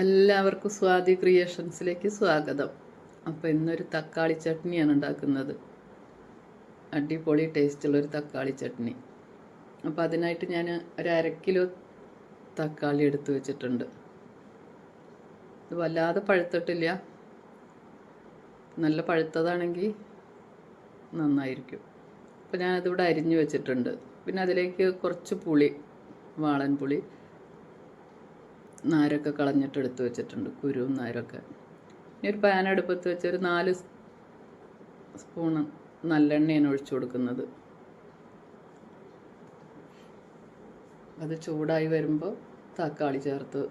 എല്ലാവർക്കും സ്വാതി ക്രിയേഷൻസിലേക്ക് സ്വാഗതം. അപ്പോൾ ഇന്നൊരു തക്കാളി ചട്നിയാണ് ഉണ്ടാക്കുന്നത്. അടിപൊളി ടേസ്റ്റുള്ള ഒരു തക്കാളി ചട്നി. അപ്പോൾ അതിനായിട്ട് ഞാൻ ഒരു അര കിലോ തക്കാളി എടുത്തു വെച്ചിട്ടുണ്ട്. ഇത് വല്ലാതെ പഴുത്തിട്ടില്ല. നല്ല പഴുത്തതാണെങ്കിൽ നന്നായിരിക്കും. അപ്പോൾ ഞാനതിവിടെ അരിഞ്ഞു വെച്ചിട്ടുണ്ട്. പിന്നെ അതിലേക്ക് കുറച്ച് പുളി വാളൻ പുളി നാരൊക്കെ കളഞ്ഞിട്ട് എടുത്തു വെച്ചിട്ടുണ്ട് കുരുവും നാരൊക്കെ. ഇനി ഒരു പാൻ അടുപ്പത്ത് വെച്ച് ഒരു നാല് സ്പൂണ് നല്ലെണ്ണയാണ് ഒഴിച്ചു കൊടുക്കുന്നത്. അത് ചൂടായി വരുമ്പോൾ തക്കാളി ചേർത്ത്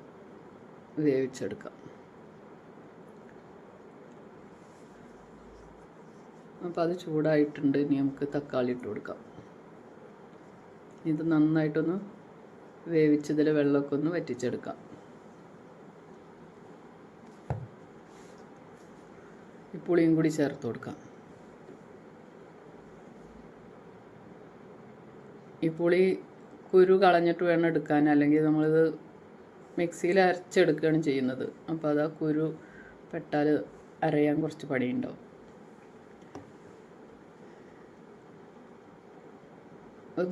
വേവിച്ചെടുക്കാം. അപ്പോൾ അത് ചൂടായിട്ടുണ്ട് ഇനി നമുക്ക് തക്കാളി ഇട്ട് കൊടുക്കാം. ഇത് നന്നായിട്ടൊന്ന് വേവിച്ചതിൽ വെള്ളമൊക്കെ ഒന്ന് വറ്റിച്ചെടുക്കാം. ഈ പുളിയും കൂടി ചേർത്ത് കൊടുക്കാം. ഈ പുളി കുരു കളഞ്ഞിട്ട് വേണം എടുക്കാൻ അല്ലെങ്കിൽ നമ്മളിത് മിക്സിയിൽ അരച്ചെടുക്കുകയാണ് ചെയ്യുന്നത്. അപ്പോൾ അത് ആ കുരു പെട്ടാൽ അരയാൻ കുറച്ച് പണിയുണ്ടാവും.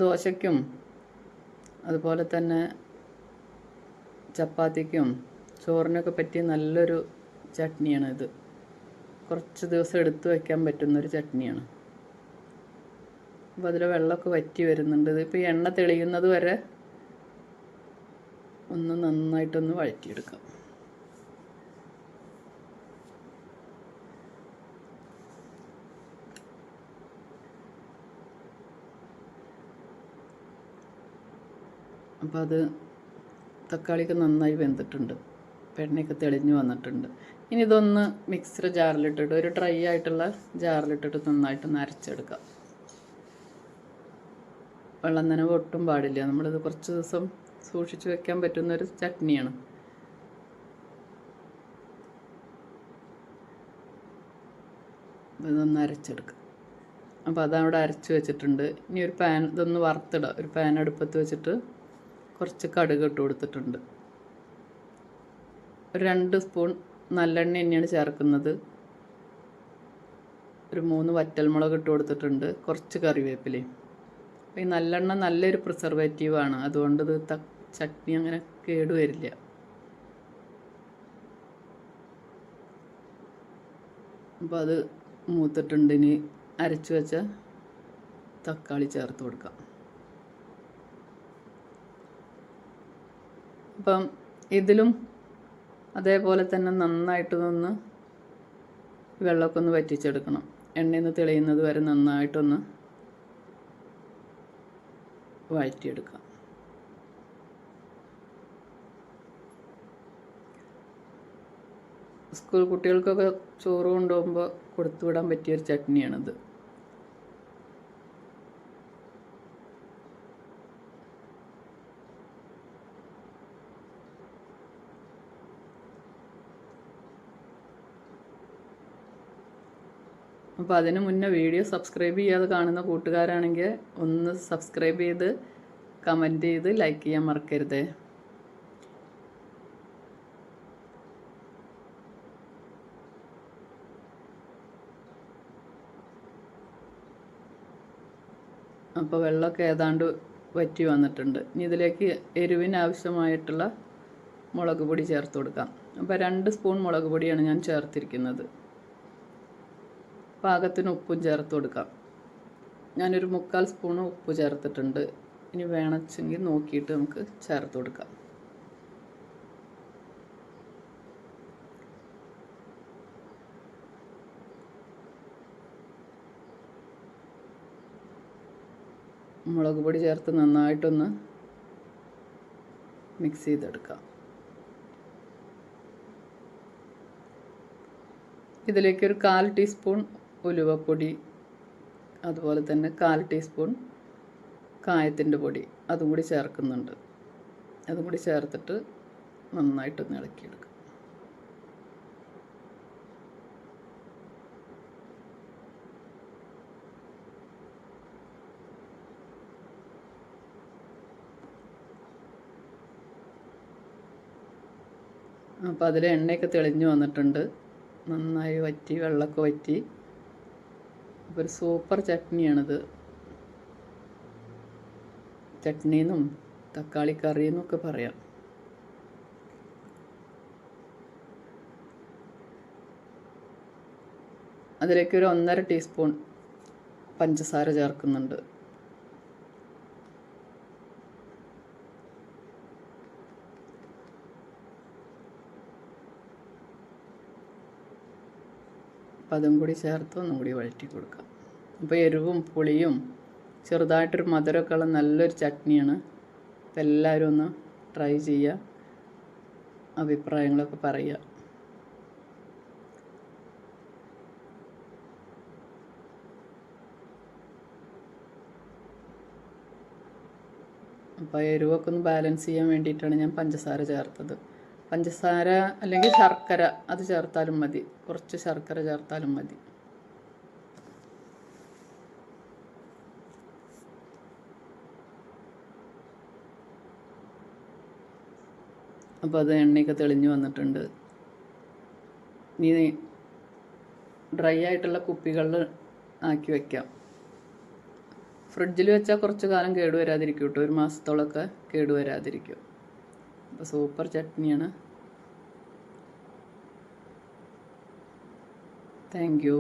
ദോശയ്ക്കും അതുപോലെ തന്നെ ചപ്പാത്തിക്കും ചോറിനൊക്കെ പറ്റിയ നല്ലൊരു ചട്നിയാണ് ഇത് കുറച്ച് ദിവസം എടുത്തു വയ്ക്കാൻ പറ്റുന്നൊരു ചട്നിയാണ്. അപ്പോൾ അതിൽ വെള്ളമൊക്കെ വറ്റി വരുന്നുണ്ട്. ഇതിപ്പോൾ എണ്ണ തെളിയുന്നത് വരെ ഒന്ന് നന്നായിട്ടൊന്ന് വഴറ്റിയെടുക്കാം. അപ്പോൾ അത് തക്കാളിയൊക്കെ നന്നായി വെന്തിട്ടുണ്ട്. എണ്ണയൊക്കെ തെളിഞ്ഞു വന്നിട്ടുണ്ട്. ഇനി ഇതൊന്ന് മിക്സർ ജാറിലിട്ടിട്ട് ഒരു ഡ്രൈ ആയിട്ടുള്ള ജാറിലിട്ടിട്ട് നന്നായിട്ട് നരച്ചെടുക്കാം. വെള്ളം നനവ് ഒട്ടും പാടില്ല. നമ്മളിത് കുറച്ച് ദിവസം സൂക്ഷിച്ചു വെക്കാൻ പറ്റുന്ന പറ്റുന്നൊരു ചട്നിയാണ്. ഇതൊന്ന് അരച്ചെടുക്കാം അപ്പോൾ അതവിടെ അരച്ച് വെച്ചിട്ടുണ്ട്. ഇനി ഒരു പാൻ ഇതൊന്ന് വറുത്തിടുക ഒരു പാൻ അടുപ്പത്ത് വെച്ചിട്ട് കുറച്ച് കടുക് ഇട്ട് കൊടുത്തിട്ടുണ്ട്. ഒരു രണ്ട് സ്പൂൺ നല്ലെണ്ണ തന്നെയാണ് ചേർക്കുന്നത്. ഒരു മൂന്ന് വറ്റൽമുളക് ഇട്ട് കൊടുത്തിട്ടുണ്ട്. കുറച്ച് കറിവേപ്പില അപ്പോൾ ഈ നല്ലെണ്ണ നല്ലൊരു പ്രിസർവേറ്റീവാണ് അതുകൊണ്ട് ഇത് ത ചട്നി അങ്ങനെ കേടുവരില്ല അപ്പോൾ അത് മൂത്തിട്ടുണ്ട്. ഇനി അരച്ചു വെച്ച തക്കാളി ചേർത്ത് കൊടുക്കാം. അപ്പം ഇതിലും അതേപോലെ തന്നെ നന്നായിട്ട് നിന്ന് വെള്ളമൊക്കെ ഒന്ന് വറ്റിച്ചെടുക്കണം. എണ്ണയിൽ നിന്ന് തെളിയുന്നത് വരെ നന്നായിട്ടൊന്ന് വഴറ്റിയെടുക്കാം. സ്കൂൾ കുട്ടികൾക്കൊക്കെ ചോറ് കൊണ്ടുപോകുമ്പോൾ കൊടുത്തുവിടാൻ പറ്റിയൊരു ചട്നിയാണിത്. അപ്പോൾ അതിന് മുന്നേ വീഡിയോ സബ്സ്ക്രൈബ് ചെയ്യാതെ കാണുന്ന കൂട്ടുകാരാണെങ്കിൽ ഒന്ന് സബ്സ്ക്രൈബ് ചെയ്ത് കമന്റ് ചെയ്ത് ലൈക്ക് ചെയ്യാൻ മറക്കരുത്. അപ്പോൾ വെള്ളമൊക്കെ ഏതാണ്ട് വറ്റി വന്നിട്ടുണ്ട്. ഇനി ഇതിലേക്ക് എരിവിന് ആവശ്യമായിട്ടുള്ള മുളക് പൊടി ചേർത്ത് കൊടുക്കാം. അപ്പോൾ രണ്ട് സ്പൂൺ മുളക് പൊടിയാണ് ഞാൻ ചേർത്തിരിക്കുന്നത്. പാകത്തിന് ഉപ്പും ചേർത്ത് കൊടുക്കാം. ഞാനൊരു മുക്കാൽ സ്പൂൺ ഉപ്പ് ചേർത്തിട്ടുണ്ട്. ഇനി വേണമെങ്കിൽ നോക്കിയിട്ട് നമുക്ക് ചേർത്ത് കൊടുക്കാം. മുളക് പൊടി ചേർത്ത് നന്നായിട്ടൊന്ന് മിക്സ് ചെയ്തെടുക്കാം. ഇതിലേക്ക് ഒരു കാൽ ടീസ്പൂൺ ഉലുവപ്പൊടി അതുപോലെ തന്നെ കാൽ ടീസ്പൂൺ കായത്തിന്റെ പൊടി അതും കൂടി ചേർക്കുന്നുണ്ട്. അതും കൂടി ചേർത്തിട്ട് നന്നായിട്ടൊന്ന് ഇളക്കിയെടുക്കും. അപ്പോൾ അതിൽ എണ്ണയൊക്കെ തെളിഞ്ഞു വന്നിട്ടുണ്ട്. നന്നായി വറ്റി വെള്ളമൊക്കെ വറ്റി. അപ്പോൾ ഒരു സൂപ്പർ ചട്നിയാണിത്. ചട്നിന്നും തക്കാളി കറിയെന്നൊക്കെ പറയാം. അതിലേക്ക് ഒരു ഒന്നര ടീസ്പൂൺ പഞ്ചസാര ചേർക്കുന്നുണ്ട്. അപ്പം അതും കൂടി ചേർത്ത് ഒന്നും കൂടി വഴറ്റി കൊടുക്കാം. അപ്പോൾ എരിവും പുളിയും ചെറുതായിട്ടൊരു മധുരമൊക്കെ ഉള്ള നല്ലൊരു ചട്നിയാണ്. അപ്പം എല്ലാവരും ഒന്ന് ട്രൈ ചെയ്യുക. അഭിപ്രായങ്ങളൊക്കെ പറയുക. അപ്പോൾ എരിവൊക്കെ ഒന്ന് ബാലൻസ് ചെയ്യാൻ വേണ്ടിയിട്ടാണ് ഞാൻ പഞ്ചസാര ചേർത്തത്. പഞ്ചസാര അല്ലെങ്കിൽ ശർക്കര അത് ചേർത്താലും മതി. കുറച്ച് ശർക്കര ചേർത്താലും മതി. അപ്പോൾ അത് എണ്ണയൊക്കെ തെളിഞ്ഞു വന്നിട്ടുണ്ട്. ഇനി ഡ്രൈ ആയിട്ടുള്ള കുപ്പികളിൽ ആക്കി വയ്ക്കാം ഫ്രിഡ്ജിൽ വെച്ചാൽ കുറച്ച് കാലം കേടുവരാതിരിക്കും കേട്ടോ. ഒരു മാസത്തോളമൊക്കെ കേടുവരാതിരിക്കും. അപ്പോൾ സൂപ്പർ ചട്നിയാണ്. Thank you